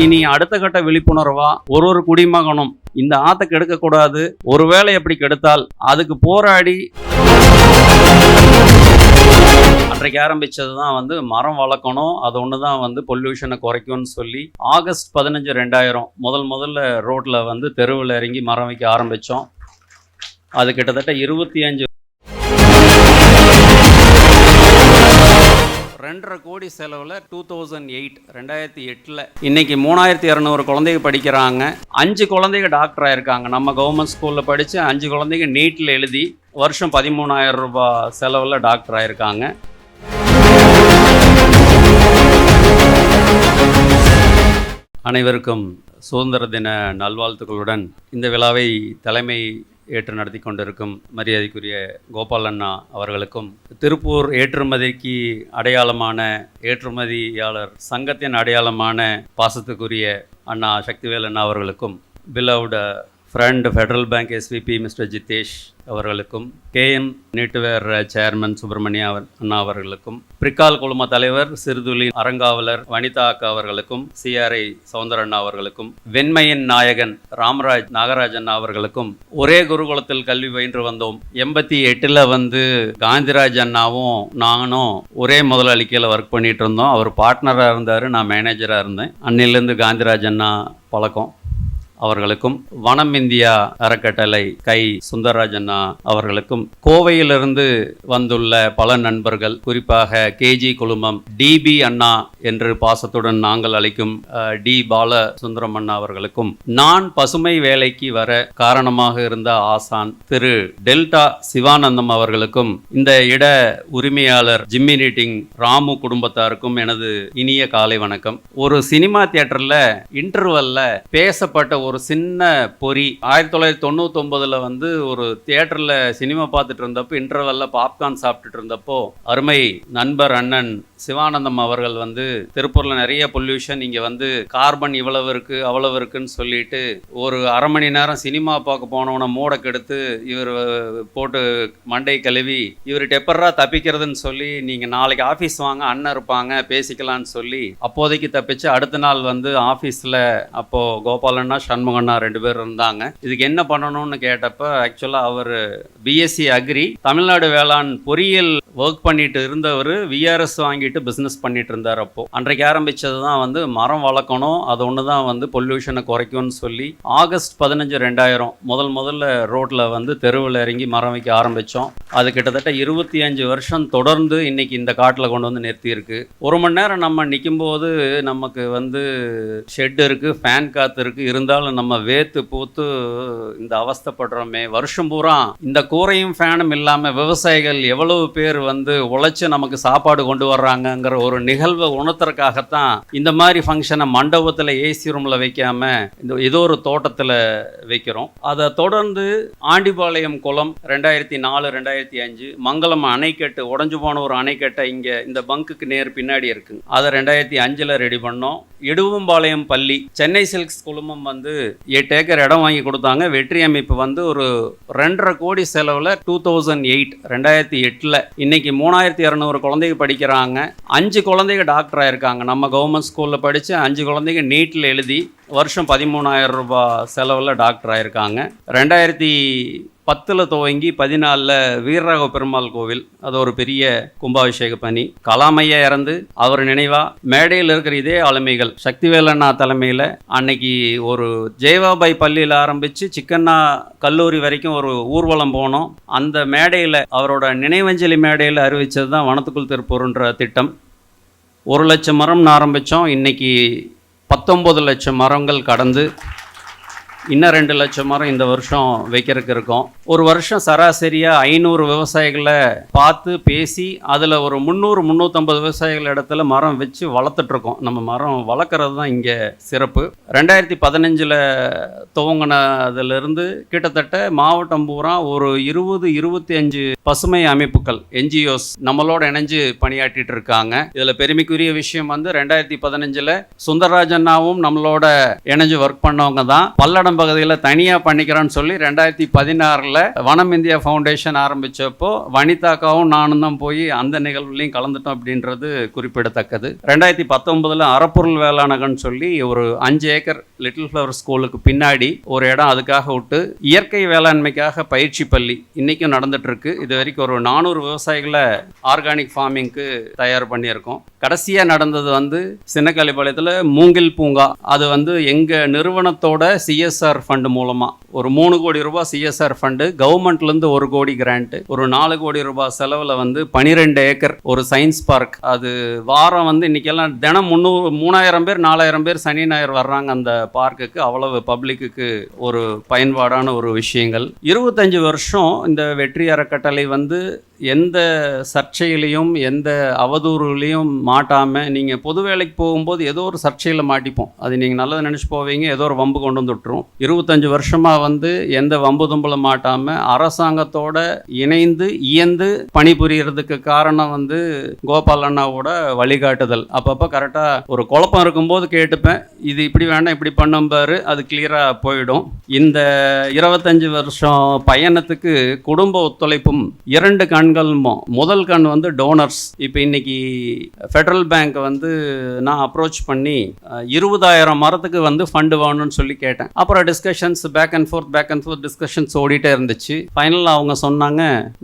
இனி அடுத்த கட்ட விழிப்புணர்வா ஒரு ஒரு குடிமகனும் இந்த ஆத்தை கெடுக்க கூடாது ஒருவேளை எப்படி கெடுத்தால் அதுக்கு போராடி அன்றைக்கு ஆரம்பித்தது தான் வந்து மரம் வளர்க்கணும். அது ஒன்று தான் வந்து பொல்யூஷனை குறைக்கும்னு சொல்லி ஆகஸ்ட் பதினஞ்சு ரெண்டாயிரம் முதல் முதல்ல ரோட்டில் வந்து தெருவில் இறங்கி மரம் வைக்க ஆரம்பித்தோம் அது கிட்டத்தட்ட இருபத்தி அஞ்சு ரெண்டரை கோடி செலவில் டூ தௌசண்ட் எயிட் ரெண்டாயிரத்தி எட்டில் இன்னைக்கு மூணாயிரத்தி இரநூறு குழந்தைங்க படிக்கிறாங்க. அஞ்சு குழந்தைங்க டாக்டர் ஆயிருக்காங்க. நம்ம கவர்மெண்ட் ஸ்கூலில் படித்து அஞ்சு குழந்தைங்க நீட்டில் எழுதி வருஷம் பதிமூணாயிரம் ரூபாய் செலவில் டாக்டர் ஆயிருக்காங்க. அனைவருக்கும் சுதந்திர தின நல்வாழ்த்துக்களுடன் இந்த விழாவை தலைமை ஏற்று நடத்தி கொண்டிருக்கும் மரியாதைக்குரிய கோபால் அண்ணா அவர்களுக்கும் திருப்பூர் ஏற்றுமதிக்கு அடையாளமான ஏற்றுமதியாளர் சங்கத்தின் அடையாளமான பாசத்துக்குரிய அண்ணா சக்திவேல் அண்ணா அவர்களுக்கும் பிலவுட friend Federal Bank SVP mister Jitesh அவர்களுக்கும் கேஎம் நீட்டுவேர் சேர்மன் சுப்பிரமணிய அண்ணா அவர்களுக்கும் பிரிக்கால் குழும தலைவர் சிறுதுளி அறங்காவலர் வனிதா அக்கா அவர்களுக்கும் சிஆர்ஐ சவுந்தரண்ணா அவர்களுக்கும் வெண்மையின் நாயகன் ராமராஜ் நாகராஜன் அவர்களுக்கும் ஒரே குருகுலத்தில் கல்வி பயின்று வந்தோம். எண்பத்தி எட்டில் வந்து காந்திராஜ் அண்ணாவும் நானும் ஒரே முதலாளிக்கையில் ஒர்க் பண்ணிட்டு இருந்தோம். அவர் பார்ட்னராக இருந்தார் நான் மேனேஜராக இருந்தேன். அன்னிலேருந்து காந்திராஜ் அண்ணா பழக்கம். அவர்களுக்கும் வனம் இந்தியா அறக்கட்டளை கை சுந்தரராஜண்ணா அவர்களுக்கும் கோவையிலிருந்து வந்துள்ள பல நண்பர்கள் குறிப்பாக கேஜி குழுமம் டிபி அண்ணா என்று பாசத்துடன் நாங்கள் அழைக்கும் டி பால சுந்தரம் அண்ணா அவர்களுக்கும் நான் பசுமை வேலைக்கு வர காரணமாக இருந்த ஆசான் திரு டெல்டா சிவானந்தம் அவர்களுக்கும் இந்த இட உரிமையாளர் ஜிம்மி நீட்டிங் ராமு குடும்பத்தாருக்கும் எனது இனிய காலை வணக்கம். ஒரு சினிமா தியேட்டர்ல இன்டர்வல்ல பேசப்பட்ட ஒரு சின்ன பொறி. ஆயிரத்தி தொள்ளாயிரத்தி தொண்ணூத்தொம்பதில் வந்து ஒரு தியேட்டர்ல சினிமா பார்த்துட்டு இருந்தப்போ இன்டர்வெல்ல பாப்கார்ன் சாப்பிட்டுட்டு இருந்தப்போ அருமை நண்பர் அண்ணன் சிவானந்தம் அவர்கள் வந்து திருப்பூர்ல நிறைய பொல்யூஷன் இங்க வந்து கார்பன் இவ்வளவு இருக்கு அவ்வளவு இருக்குன்னு சொல்லிட்டு ஒரு அரை மணி நேரம் சினிமா பார்க்க போனவனை மூட கெடுத்து இவர் போட்டு மண்டை கழுவி இவர் டெப்பரா தப்பிக்கிறதுன்னு சொல்லி நீங்க நாளைக்கு ஆபீஸ் வாங்க அண்ணன் இருப்பாங்க பேசிக்கலாம்னு சொல்லி அப்போதைக்கு தப்பிச்சு அடுத்த நாள் வந்து ஆபீஸ்ல அப்போ கோபாலண்ணா சண்முகண்ணா ரெண்டு பேர் இருந்தாங்க. இதுக்கு என்ன பண்ணணும்னு கேட்டப்ப ஆக்சுவலா அவர் பிஎஸ்சி அக்ரி தமிழ்நாடு வேளாண் பொறியியல் ஒர்க் பண்ணிட்டு இருந்தவர் விஆர்எஸ் சொல்லிட்டு பிஸ்னஸ் பண்ணிட்டு இருந்தார் அப்போ. அன்றைக்கு ஆரம்பிச்சது தான் வந்து மரம் வளர்க்கணும் அது ஒன்று தான் வந்து பொல்யூஷனை குறைக்கும்னு சொல்லி ஆகஸ்ட் பதினஞ்சு ரெண்டாயிரம் முதல் முதல்ல ரோட்ல வந்து தெருவில் இறங்கி மரம் வைக்க ஆரம்பித்தோம் அது கிட்டத்தட்ட இருபத்தி அஞ்சு வருஷம் தொடர்ந்து இன்னைக்கு இந்த காட்டில் கொண்டு வந்து நிறுத்தியிருக்கு. ஒரு மணி நேரம் நம்ம நிற்கும்போது நமக்கு வந்து ஷெட் இருக்குது ஃபேன் காற்று இருக்குது இருந்தாலும் நம்ம வேத்து பூத்து இந்த அவஸ்தைப்படுறோமே. வருஷம் பூரா இந்த கூரையும் ஃபேனும் இல்லாமல் விவசாயிகள் எவ்வளவு பேர் வந்து உழைச்சி நமக்கு சாப்பாடு கொண்டு வர்றாங்க? வர்றாங்கங்கிற ஒரு நிகழ்வை உணர்த்துறதுக்காகத்தான் இந்த மாதிரி ஃபங்க்ஷனை மண்டபத்தில் ஏசி ரூமில் வைக்காம இந்த ஏதோ ஒரு தோட்டத்தில் வைக்கிறோம். அதை தொடர்ந்து ஆண்டிபாளையம் குளம் ரெண்டாயிரத்தி நாலு ரெண்டாயிரத்தி அஞ்சு மங்களம் அணைக்கட்டு உடஞ்சு போன ஒரு அணைக்கட்டை இங்கே இந்த பங்குக்கு நேர் பின்னாடி இருக்குங்க. அதை ரெண்டாயிரத்தி அஞ்சில் ரெடி பண்ணோம். இடுவம்பாளையம் பள்ளி சென்னை சில்க்ஸ் குழுமம் வந்து எட்டு ஏக்கர் இடம் வாங்கி கொடுத்தாங்க. வெற்றி அமைப்பு வந்து ஒரு ரெண்டரை கோடி செலவில் டூ தௌசண்ட் எயிட் ரெண்டாயிரத்தி எட்டில் இன்னைக்கு மூணாயிரத்தி இரநூறு குழந்தைங்க படிக்கிறாங்க. அஞ்சு குழந்தைங்க டாக்டர் இருக்காங்க நம்ம கவர்மெண்ட் ஸ்கூலில் படித்து அஞ்சு குழந்தைங்க நீட்டில் எழுதி வருஷம் பதிமூணாயிரம் ரூபாய் செலவில் டாக்டர் இருக்காங்க ரெண்டாயிரத்தி பத்தில் துவங்கி பதினாலில் வீரராக பெருமாள் கோவில். அது ஒரு பெரிய கும்பாபிஷேக பணி. கலாமையா இறந்து அவர் நினைவா மேடையில் இருக்கிற இதே ஆளுமைகள் சக்திவேலண்ணா தலைமையில் அன்னைக்கு ஒரு ஜெயவாபாய் பள்ளியில் ஆரம்பித்து சிக்கண்ணா கல்லூரி வரைக்கும் ஒரு ஊர்வலம் போனோம். அந்த மேடையில் அவரோட நினைவஞ்சலி மேடையில் அறிவித்தது தான் வனத்துக்குள் திருப்பூர்ன்ற திட்டம். ஒரு லட்சம் மரம்னு ஆரம்பித்தோம் இன்னைக்கு பத்தொம்பது லட்சம் மரங்கள் கடந்து இன்னும் ரெண்டு லட்சம் மரம் இந்த வருஷம் வைக்கிறதுக்கு இருக்கோம். ஒரு வருஷம் சராசரியாக ஐநூறு விவசாயிகளை பார்த்து பேசி அதில் ஒரு முந்நூறு முந்நூற்றம்பது விவசாயிகள் இடத்துல மரம் வச்சு வளர்த்துட்ருக்கோம் நம்ம மரம் வளர்க்குறது தான் இங்கே சிறப்பு. ரெண்டாயிரத்தி பதினஞ்சில் துவங்கினதுலேருந்து கிட்டத்தட்ட மாவட்டம் பூரா ஒரு இருபது இருபத்தி அஞ்சு பசுமை அமைப்புகள் என்ஜிஓஸ் நம்மளோட இணைஞ்சு பணியாற்றிட்டு இருக்காங்க. இதில் பெருமைக்குரிய விஷயம் வந்து ரெண்டாயிரத்தி பதினஞ்சில் சுந்தரராஜன்னாவும் நம்மளோட இணைஞ்சு ஒர்க் பண்ணவங்க தான். பல்லடம் பகுதியில் தனியாக பண்ணிக்கிறோன்னு சொல்லி ரெண்டாயிரத்தி பதினாறில் வனம் இந்தியா ஃபவுண்டேஷன் ஆரம்பித்தப்போ வனிதாக்காவும் நானும் தான் போய் அந்த நிகழ்வுலையும் கலந்துட்டோம் அப்படின்றது குறிப்பிடத்தக்கது. ரெண்டாயிரத்தி பத்தொன்பதில் அறப்பொருள் வேளாணகன்னு சொல்லி ஒரு அஞ்சு ஏக்கர் லிட்டில் ஃப்ளவர் ஸ்கூலுக்கு பின்னாடி ஒரு இடம் அதுக்காக விட்டு இயற்கை வேளாண்மைக்காக பயிற்சி பள்ளி இன்றைக்கும் நடந்துட்டு இருக்கு இது வரைக்கும் ஒரு நானூறு விவசாயிகளை ஆர்கானிக் ஃபார்மிங்க்கு தயார் பண்ணியிருக்கோம். கடைசியாக நடந்தது வந்து சின்னக்கலிபாளையத்தில் மூங்கில் பூங்கா. அது வந்து எங்கள் நிறுவனத்தோட சிஎஸ்ஆர் ஃபண்டு மூலமாக ஒரு மூணு கோடி ரூபாய் சிஎஸ்ஆர் ஃபண்டு கவர்மெண்ட்லேருந்து ஒரு கோடி கிராண்ட்டு ஒரு நாலு கோடி ரூபாய் செலவில் வந்து பனிரெண்டு ஏக்கர் ஒரு சயின்ஸ் பார்க் அது வாரம் வந்து இன்றைக்கெல்லாம் தினம் முந்நூறு மூணாயிரம் பேர் நாலாயிரம் பேர் சனி ஞாயிறு வர்றாங்க அந்த பார்க்குக்கு அவ்வளவு பப்ளிக்குக்கு ஒரு பயன்பாடான ஒரு விஷயங்கள். இருபத்தஞ்சு வருஷம் இந்த வெற்றி அறக்கட்டளை வந்து எந்த சர்ச்சையிலையும் எந்த அவதூறுலையும் மாட்டாமல் நீங்கள் பொது வேலைக்கு போகும்போது ஏதோ ஒரு சர்ச்சையில் மாட்டிப்போம். அது நீங்கள் நல்லது நினச்சி போவீங்க ஏதோ ஒரு வம்பு கொண்டு வந்து விட்டுரும். இருபத்தஞ்சு வருஷமாக வந்து எந்த வம்பு தும்பில் மாட்டாமல் அரசாங்கத்தோட இணைந்து இயந்து பணிபுரியறதுக்கு காரணம் வந்து கோபால் அண்ணாவோட வழிகாட்டுதல். அப்பப்போ கரெக்டாக ஒரு குழப்பம் இருக்கும்போது கேட்டுப்பேன். இது இப்படி வேண்டாம் இப்படி பண்ணும்பாரு அது கிளியராக போயிடும். இந்த இருபத்தஞ்சி வருஷம் பயணத்துக்கு குடும்ப ஒத்துழைப்பும் இரண்டு கண்கள்மோ முதல் கண் வந்து டோனர்ஸ் இப்போ இன்னைக்கு ஃபெடரல் பேங்க் வந்து நான் அப்ரோச் பண்ணி இருபதாயிரம் மரத்துக்கு வந்து ஃபண்டு வேணும்னு சொல்லி கேட்டேன். அப்புறம் discussions back and forth back and forth discussions ஓடிட்டே இருந்துச்சு. ஃபைனலாக அவங்க சொன்னாங்க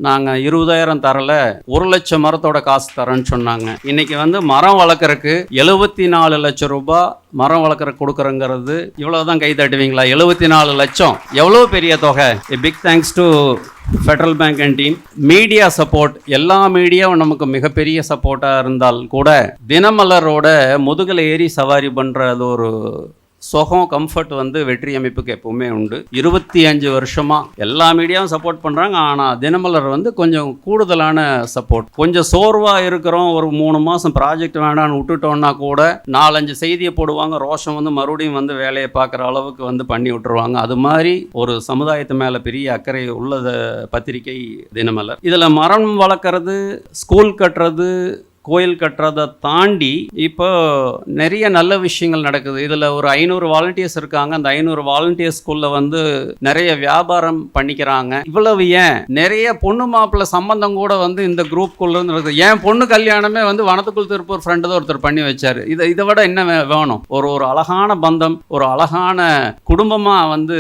நாங்கள் இருபதாயிரம் தரல ஒரு லட்சம் மரத்தோட காசு தரேன்னு சொன்னாங்க. இன்னைக்கு வந்து மரம் வளர்க்குறக்கு எழுபத்தி நாலு லட்சம் ரூபாய் மரம் வளர்க்குற கொடுக்குறங்கிறது இவ்வளவுதான் கை தட்டுவீங்களா? எழுபத்தி நாலு லட்சம். எவ்வளோ பெரிய தொகை? Big thanks to Federal Bank and team media support எல்லா மீடியாவும் நமக்கு மிகப்பெரிய சப்போர்ட்டாக இருந்தால் கூட தினமலரோட முதுகில் ஏறி சவாரி பண்ணுறது ஒரு சுகம் கம்ஃபர்ட் வந்து வெற்றி அமைப்புக்கு எப்பவுமே உண்டு. இருபத்தி அஞ்சு வருஷமா எல்லா மீடியாவும் சப்போர்ட் பண்றாங்க. ஆனா தினமலர் வந்து கொஞ்சம் கூடுதலான சப்போர்ட் கொஞ்சம் சோர்வா இருக்கிறோம். ஒரு மூணு மாசம் ப்ராஜெக்ட் வேண்டான்னு விட்டுட்டோம்னா கூட நாலஞ்சு செய்தியை போடுவாங்க. ரோஷம் வந்து மறுபடியும் வந்து வேலையை பார்க்குற அளவுக்கு வந்து பண்ணி விட்டுருவாங்க. அது மாதிரி ஒரு சமுதாயத்து மேல பெரிய அக்கறை உள்ளத பத்திரிகை தினமலர். இதுல மரம் வளர்க்குறது ஸ்கூல் கட்டுறது கோயில் கட்டுறதை தாண்டி இப்போ நிறைய நல்ல விஷயங்கள் நடக்குது. இதில் ஒரு ஐநூறு வாலண்டியர்ஸ் இருக்காங்க. அந்த ஐநூறு வாலண்டியர்ஸ்குள்ள வந்து நிறைய வியாபாரம் பண்ணிக்கிறாங்க. இவ்வளவு ஏன்? நிறைய பொண்ணு மாப்பிள்ள சம்பந்தம் கூட வந்து இந்த குரூப்குள்ள இருந்து இருக்குது பொண்ணு கல்யாணமே வந்து வனத்துக்குள் திருப்பூர் ஃப்ரெண்டு தான் ஒருத்தர் பண்ணி வச்சார். இதை இதை விட என்ன வேணும்? ஒரு ஒரு அழகான பந்தம் ஒரு அழகான குடும்பமாக வந்து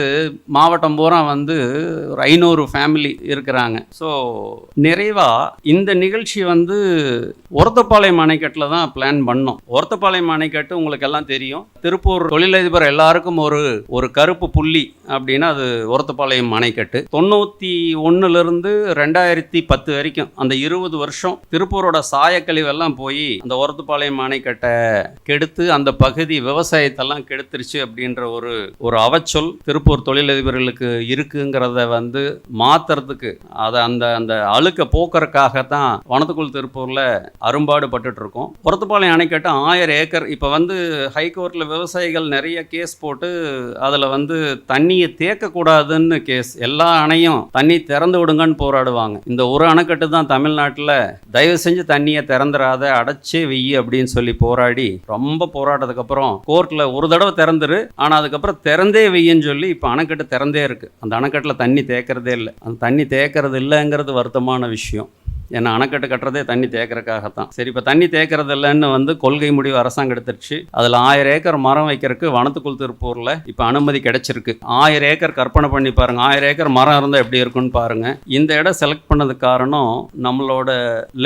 மாவட்டம் பூரா வந்து ஒரு ஐநூறு ஃபேமிலி இருக்கிறாங்க. ஸோ நிறைவாக இந்த நிகழ்ச்சி வந்து ஒரத்தப்பாளையம் அணைக்கட்டில் தான் பிளான் பண்ணோம். ஒரத்தப்பாளையம் அணைக்கட்டு உங்களுக்கு எல்லாம் தெரியும். திருப்பூர் தொழிலதிபர் எல்லாருக்கும் ஒரு ஒரு கருப்பு புள்ளி அப்படின்னா அது ஒரத்தப்பாளையம் அணைக்கட்டு. தொண்ணூற்றி ஒன்றுலேருந்து ரெண்டாயிரத்தி பத்து வரைக்கும் அந்த இருபது வருஷம் திருப்பூரோட சாயக்கழிவெல்லாம் போய் அந்த ஒரத்துப்பாளையம் அணைக்கட்டை கெடுத்து அந்த பகுதி விவசாயத்தெல்லாம் கெடுத்துருச்சு அப்படின்ற ஒரு ஒரு அவச்சொல் திருப்பூர் தொழிலதிபர்களுக்கு இருக்குங்கிறத வந்து மாத்துறதுக்கு அதை அந்த அந்த அழுக்க போக்குறதுக்காகத்தான் வனத்துக்குள் திருப்பூரில் அரும்பு பட்டுட்டு இருக்கோம் ஒரத்துப்பாளையம் அணைக்கட்டும் ஆயிரம் ஏக்கர். இப்போ வந்து ஹைகோர்ட்டில் விவசாயிகள் நிறைய கேஸ் போட்டு அதில் வந்து தண்ணியை தேக்கக்கூடாதுன்னு கேஸ் எல்லா அணையும் தண்ணி திறந்து விடுங்கன்னு போராடுவாங்க. இந்த ஒரு அணைக்கட்டு தான் தமிழ்நாட்டில் தயவு செஞ்சு தண்ணியை திறந்துடாத அடைச்சே வெய்யி அப்படின்னு சொல்லி போராடி ரொம்ப போராட்டத்துக்கு அப்புறம் கோர்ட்டில் ஒரு தடவை திறந்துரு. ஆனால் அதுக்கப்புறம் திறந்தே வெய்யன்னு சொல்லி இப்போ அணைக்கட்டு திறந்தே இருக்கு. அந்த அணைக்கட்டில் தண்ணி தேக்கிறதே இல்லை. அந்த தண்ணி தேக்கிறது இல்லைங்கிறது வருத்தமான விஷயம். ஏன்னா அணைக்கட்டு கட்டுறதே தண்ணி தேக்கிறதுக்காகத்தான். சரி இப்போ தண்ணி தேக்கிறது இல்லைன்னு வந்து கொள்கை முடிவு அரசாங்கம் எடுத்துருச்சு. அதில் ஆயிரம் ஏக்கர் மரம் வைக்கிறதுக்கு வனத்துக்குள் திருப்பூரில் இப்போ அனுமதி கிடைச்சிருக்கு. ஆயிரம் ஏக்கர் கற்பனை பண்ணி பாருங்க. ஆயிரம் ஏக்கர் மரம் இருந்தால் எப்படி இருக்குன்னு பாருங்கள் இந்த இடம் செலக்ட் பண்ணதுக்கு காரணம் நம்மளோட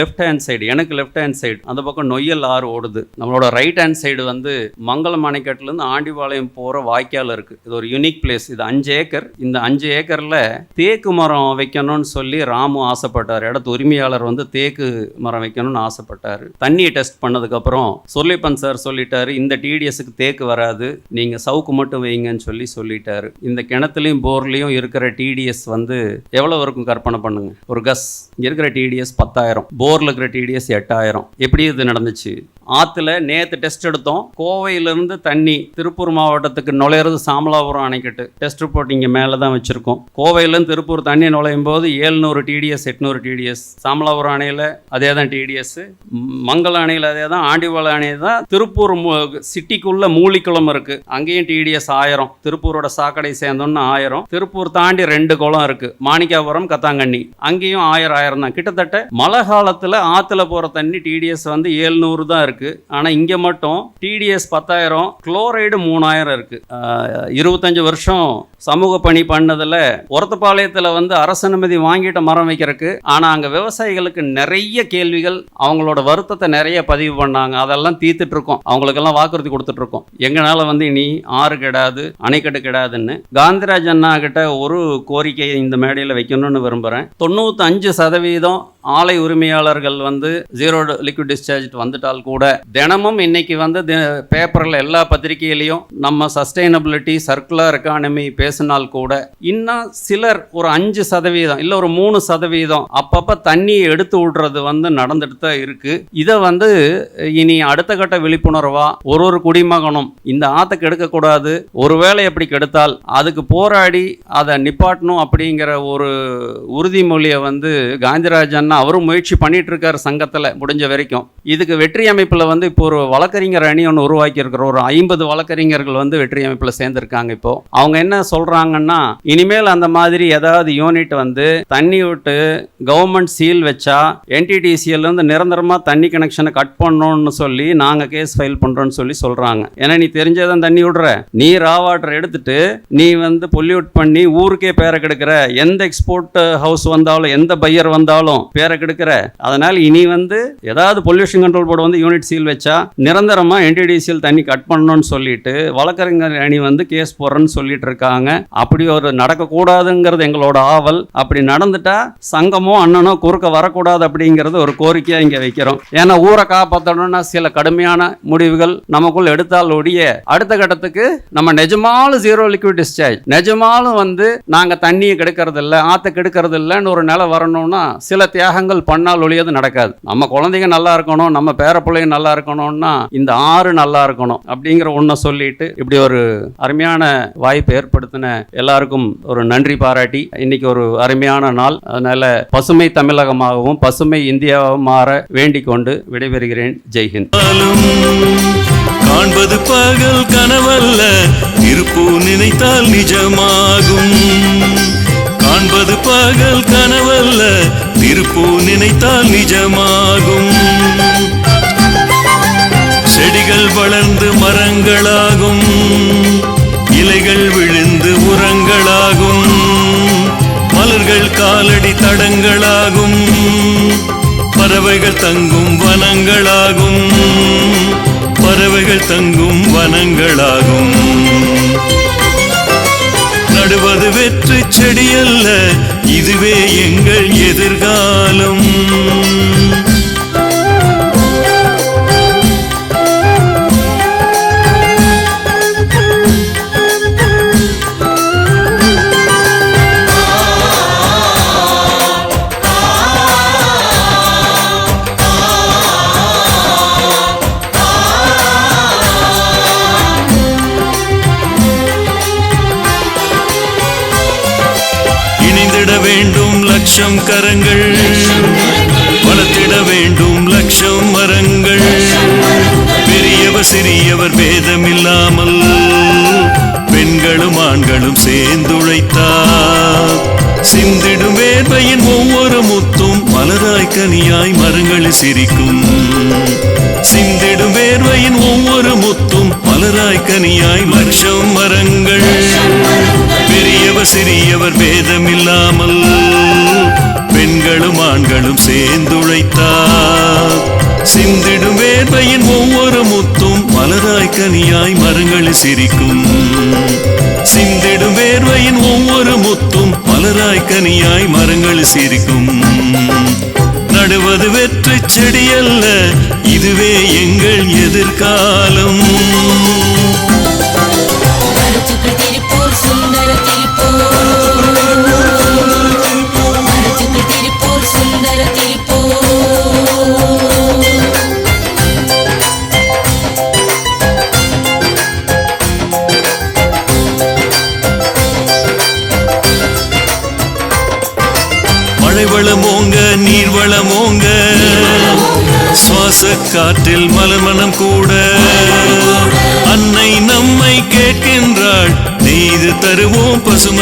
லெஃப்ட் ஹேண்ட் சைடு எனக்கு லெஃப்ட் ஹேண்ட் சைடு அந்த பக்கம் நொய்யல் ஆறு ஓடுது. நம்மளோட ரைட் ஹேண்ட் சைடு வந்து மங்களம் அணைக்கட்டுலேருந்து ஆண்டிபாளையம் போகிற வாய்க்கால் இருக்குது இது ஒரு யூனிக் பிளேஸ் இது அஞ்சு ஏக்கர். இந்த அஞ்சு ஏக்கரில் தேக்கு மரம் வைக்கணும்னு சொல்லி ராமு ஆசைப்பட்டார். இடத்து உரிமையாளர் வந்து தேக்கு மரம் வைக்கணும்னு ஆசைப்பட்டார். தண்ணியை டெஸ்ட் பண்ணதுக்கப்புறம் சொல்லிப்பன் சார் சொல்லிட்டாரு இந்த டிடிஎஸ்க்கு தேக்கு வராது நீங்கள் சவுக்கு மட்டும் வைங்கன்னு சொல்லி சொல்லிட்டாரு. இந்த கிணத்துலையும் போர்லேயும் இருக்கிற டிடிஎஸ் வந்து எவ்வளோ இருக்கும் கற்பனை பண்ணுங்க? ஒரு கஸ் இருக்கிற டிடிஎஸ் பத்தாயிரம் போரில் இருக்கிற டிடிஎஸ் எட்டாயிரம். எப்படி இது நடந்துச்சு? ஆற்றுல நேற்று டெஸ்ட் எடுத்தோம். கோவையிலேருந்து தண்ணி திருப்பூர் மாவட்டத்துக்கு நுழையிறது சாமலாபுரம் அணைக்கட்டு. டெஸ்ட் ரிப்போர்ட் இங்கே மேலே தான் வச்சுருக்கோம். கோவையிலேருந்து திருப்பூர் தண்ணி நுழையும் போது ஏழ்நூறு டிடிஎஸ் எட்நூறு டிடிஎஸ் சாமலாபுரம் அணையில் அதே தான் டிடிஎஸ் மங்கள அணையில் அதே தான் ஆண்டிவாள அணை தான் திருப்பூர் சிட்டிக்குள்ளே மூலிக்குளம் இருக்குது அங்கேயும் டிடிஎஸ் ஆயிரம். திருப்பூரோட சாக்கடை சேர்ந்தோன்னு ஆயிரம். திருப்பூர் தாண்டி ரெண்டு குளம் இருக்குது மாணிக்காபுரம் கத்தாங்கண்ணி. அங்கேயும் ஆயிரம் ஆயிரம் தான். கிட்டத்தட்ட மழை காலத்தில் ஆற்றுல போகிற தண்ணி டிடிஎஸ் வந்து ஏழ்நூறு தான் இருக்குது ஆனால் இங்கே மட்டும் டிடிஎஸ் பத்தாயிரம் குளோரைடு மூணாயிரம் இருக்குது இருபத்தஞ்சி வருஷம் சமூக பணி பண்ணதில் ஒரத்தப்பாளையத்தில் வந்து அரசு அனுமதி வாங்கிட்டு மரம் வைக்கிறதுக்கு ஆனால் அங்கே விவசாயிகளுக்கு நிறைய கேள்விகள் அவங்களோட வருத்தத்தை நிறைய பதிவு பண்ணாங்க. அதெல்லாம் தீர்த்துட்டு இருக்கோம். அவங்களுக்கெல்லாம் வாக்குறுதி கொடுத்துட்டு இருக்கோம். எங்களால் வந்து இனி ஆறு கிடாது அணைக்கட்டு கிடாதுன்னு காந்திராஜ் அண்ணா கிட்ட ஒரு கோரிக்கையை இந்த மேடையில் வைக்கணும்னு விரும்புகிறேன் தொண்ணூத்தஞ்சு சதவீதம் ஆலை உரிமையாளர்கள் வந்து ஜீரோ லிக்விட் டிஸ்சார்ஜ் வந்துட்டால் கூட தினமும் இன்னைக்கு வந்து பேப்பரில் எல்லா பத்திரிகையிலையும் நம்ம சஸ்டைனபிலிட்டி சர்க்குலர் எக்கானமி பேசினால் கூட இன்னும் சிலர் ஒரு அஞ்சு சதவீதம் இல்லை ஒரு மூணு சதவீதம் அப்பப்போ தண்ணியை எடுத்து விடுறது வந்து நடந்துட்டு தான் இருக்கு. இதை வந்து இனி அடுத்த கட்ட விழிப்புணர்வா ஒரு ஒரு குடிமகனும் இந்த ஆற்றை கெடுக்கக்கூடாது. ஒருவேளை எப்படி கெடுத்தால் அதுக்கு போராடி அதை நிப்பாட்டணும் அப்படிங்கிற ஒரு உறுதிமொழியை வந்து காந்திராஜன் அவரும் முயற்சி பண்ணிட்டு இருக்கார் சங்கத்தில் முடிஞ்ச வரைக்கும். இதுக்கு வெற்றி அமைப்பில் வந்து இப்போ ஒரு வழக்கறிஞர் அணி ஒன்று உருவாக்கி இருக்கிற ஒரு ஐம்பது வழக்கறிஞர்கள் வந்து வெற்றி அமைப்பில் சேர்ந்துருக்காங்க இப்போ. அவங்க என்ன சொல் சொல்றாங்கன்னா இனிமேல் அந்த மாதிரி ஏதாவது யூனிட் வந்து தண்ணி விட்டு கவர்மெண்ட் சீல் வச்சா என்டிடிசியில இருந்து நிரந்தரமாக தண்ணி கனெக்ஷனை கட் பண்ணணும்னு சொல்லி நாங்கள் கேஸ் ஃபைல் பண்ணுறோன்னு சொல்லி சொல்கிறாங்க ஏன்னா நீ தெரிஞ்சதான் தண்ணி விடுற. நீ ரா வாட்டர் எடுத்துட்டு நீ வந்து பொல்யூட் பண்ணி ஊருக்கே பேரை கெடுக்கிற. எந்த எக்ஸ்போர்ட் ஹவுஸ் வந்தாலும் எந்த பையர் வந்தாலும் பேரை கெடுக்கிற. அதனால் இனி வந்து ஏதாவது பொல்யூஷன் கண்ட்ரோல் போர்டு வந்து யூனிட் சீல் வச்சா நிரந்தரமாக என்டிடிசிஎல் தண்ணி கட் பண்ணணும்னு சொல்லிட்டு வழக்கறிஞர் அணி வந்து கேஸ் போடுறேன்னு சொல்லிட்டு இருக்காங்க. அப்படி ஒரு நடக்கக்கூடாதுங்கிறது எங்களோட ஆவல். அப்படி நடந்துட்டா சங்கமோ அண்ணனோ குறுக்க வரக்கூடாது அப்படிங்கிறது ஒரு கோரிக்கையாக இங்கே வைக்கிறோம். ஏன்னா ஊரை காப்பாற்றணும்னா சில கடுமையான முடிவுகள் நமக்குள் எடுத்தால் ஒழிய அடுத்த கட்டத்துக்கு நம்ம நிஜமாலும் ஜீரோ லிக்விட் டிஸ்சார்ஜ் நிஜமாலும் வந்து நாங்கள் தண்ணியை கெடுக்கிறது இல்லை ஆற்றை கெடுக்கிறது இல்லைன்னு ஒரு நிலை வரணும்னா சில தியாகங்கள் பண்ணால் ஒழியது நடக்காது. நம்ம குழந்தைங்க நல்லா இருக்கணும் நம்ம பேர பிள்ளைங்க நல்லா இருக்கணும்னா இந்த ஆறு நல்லா இருக்கணும் அப்படிங்கிற ஒன்றை சொல்லிட்டு இப்படி ஒரு அருமையான வாய்ப்பு ஏற்படுத்தின எல்லாருக்கும் ஒரு நன்றி பாராட்டி இன்னைக்கு ஒரு அருமையான நாள். அதனால பசுமை தமிழகமாகவும் பசுமை இந்தியாவும் மாற வேண்டிக் கொண்டு விடைபெறுகிறேன். ஜெய்ஹிந்த் காண்பது பகல் கனவல்ல இருப்பு நினைத்தால் நிஜமாகும். காண்பது பகல் கனவல்ல இருப்பு நினைத்தால் நிஜமாகும். செடிகள் வளர்ந்து மரங்களாகும் இலைகள் விழுந்து காலடி தடங்களாகும். பறவைகள் தங்கும் வனங்களாகும். பறவைகள் தங்கும் வனங்களாகும். நடுவது வெற்று செடியல்ல இதுவே எங்கள் எதிர்காலம். வேண்டும் லட்சம் கரங்கள். வளர்த்திட வேண்டும் லட்சம் மரங்கள். பெரியவர் சிறியவர் பேதமில்லாமல் பெண்களும் ஆண்களும் சேர்ந்துழைத்தார். சிந்திடும் வேர்வையின் ஒவ்வொரு முத்தும் மலராய் கனியாய் மரங்களில் சிரிக்கும். சிந்திடும் வேர்வையின் ஒவ்வொரு முத்தும் மலராய் கனியாய் லட்சம் மரங்கள். கனியாய் மரங்களில் சிரிக்கும். சிந்திடும் வேர்வையின் ஒவ்வொரு முத்தும் மலராய் கனியாய் மரங்களில் சிரிக்கும். நடுவது வெற்றி செடியல்ல இதுவே எங்கள் எதிர்காலம்.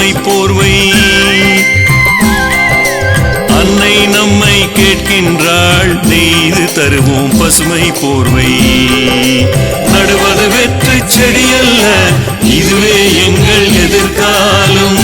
அன்னை போர்வை. அன்னை நம்மை கேட்கின்றாள் நெய்து தருவோம் பசுமை போர்வை. நடுவது வெற்று செடியல்ல இதுவே எங்கள் எதிர்காலம்.